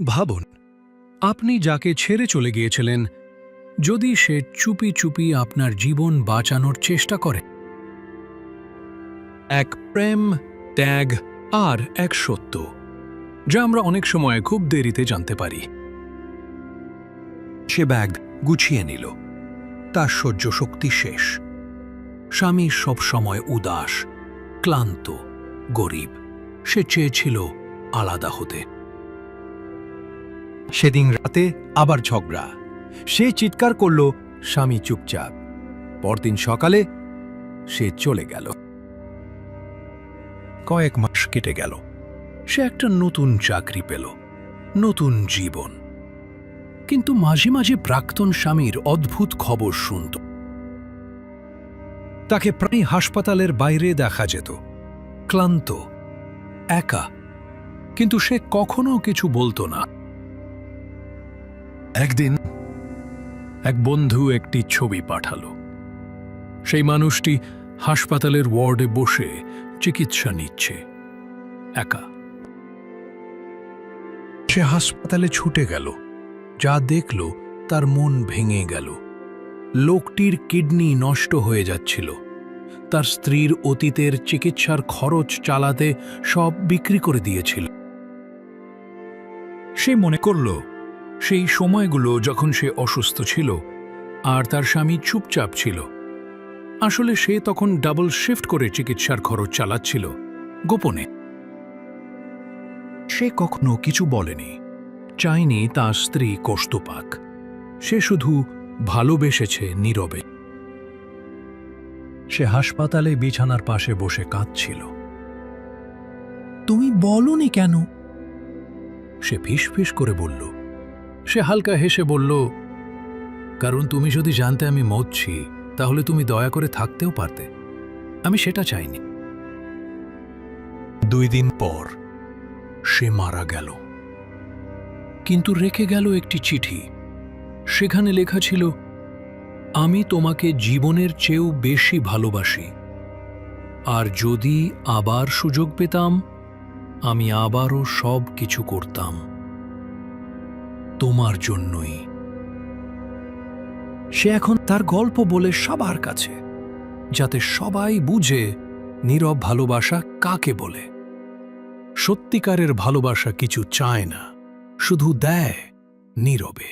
ভাবুন, আপনি যাকে ছেড়ে চলে গিয়েছিলেন, যদি সে চুপি চুপি আপনার জীবন বাঁচানোর চেষ্টা করে। এক প্রেম, ত্যাগ আর এক সত্য, যা আমরা অনেক সময় খুব দেরিতে জানতে পারি। সে ব্যাগ গুছিয়ে নিল। তার সহ্য শক্তি শেষ। স্বামী সবসময় উদাস, ক্লান্ত, গরিব। সে চেয়েছিল আলাদা হতে। সেদিন রাতে আবার ঝগড়া। সে চিৎকার করল, স্বামী চুপচাপ। পরদিন সকালে সে চলে গেল। কয়েক মাস কেটে গেল। সে একটা নতুন চাকরি পেল, নতুন জীবন। কিন্তু মাঝে মাঝে প্রাক্তন স্বামীর অদ্ভুত খবর শুনত। তাকে প্রায় হাসপাতালের বাইরে দেখা যেত, ক্লান্ত, একা। কিন্তু সে কখনো কিছু বলতো না। একদিন এক বন্ধু একটি ছবি পাঠালো। সেই মানুষটি হাসপাতালের ওয়ার্ডে বসে চিকিৎসা নিচ্ছে, একা। সে হাসপাতালে ছুটে গেল। যা দেখল তার মন ভেঙে গেল। লোকটির কিডনি নষ্ট হয়ে যাচ্ছিল। তার স্ত্রীর অতীতের চিকিৎসার খরচ চালাতে সব বিক্রি করে দিয়েছিল। সে মনে করল সেই সময়গুলো যখন সে অসুস্থ ছিল আর তার স্বামী চুপচাপ ছিল। আসলে সে তখন ডাবল শিফট করে চিকিৎসার খরচ চালাচ্ছিল গোপনে। সে কখনো কিছু বলেনি। চায়নি তার স্ত্রী কষ্ট পাক সে শুধু ভালোবেসেছে নীরবে। সে হাসপাতালে বিছানার পাশে বসে কাঁদছিল। তুমি বলনি কেন? সে ফিস করে বলল সে হালকা হেসে বলল, কারণ তুমি যদি জানতে আমি মরছি, তাহলে তুমি দয়া করে থাকতেও পারতে। আমি সেটা চাইনি। দুই দিন পর সে মারা গেল। কিন্তু রেখে গেল একটি চিঠি। সেখানে লেখা ছিল, আমি তোমাকে জীবনের চেয়েও বেশি ভালোবাসি। আর যদি আবার সুযোগ পেতাম, আমি আবারও সব কিছু করতাম। তোমার জন্যই। সে এখন তার গল্প বলে সবার কাছে, যাতে সবাই বুঝে নীরব ভালোবাসা কাকে বলে। সত্যিকারের ভালোবাসা কিছু চায় না, শুধু দেয় নীরবে।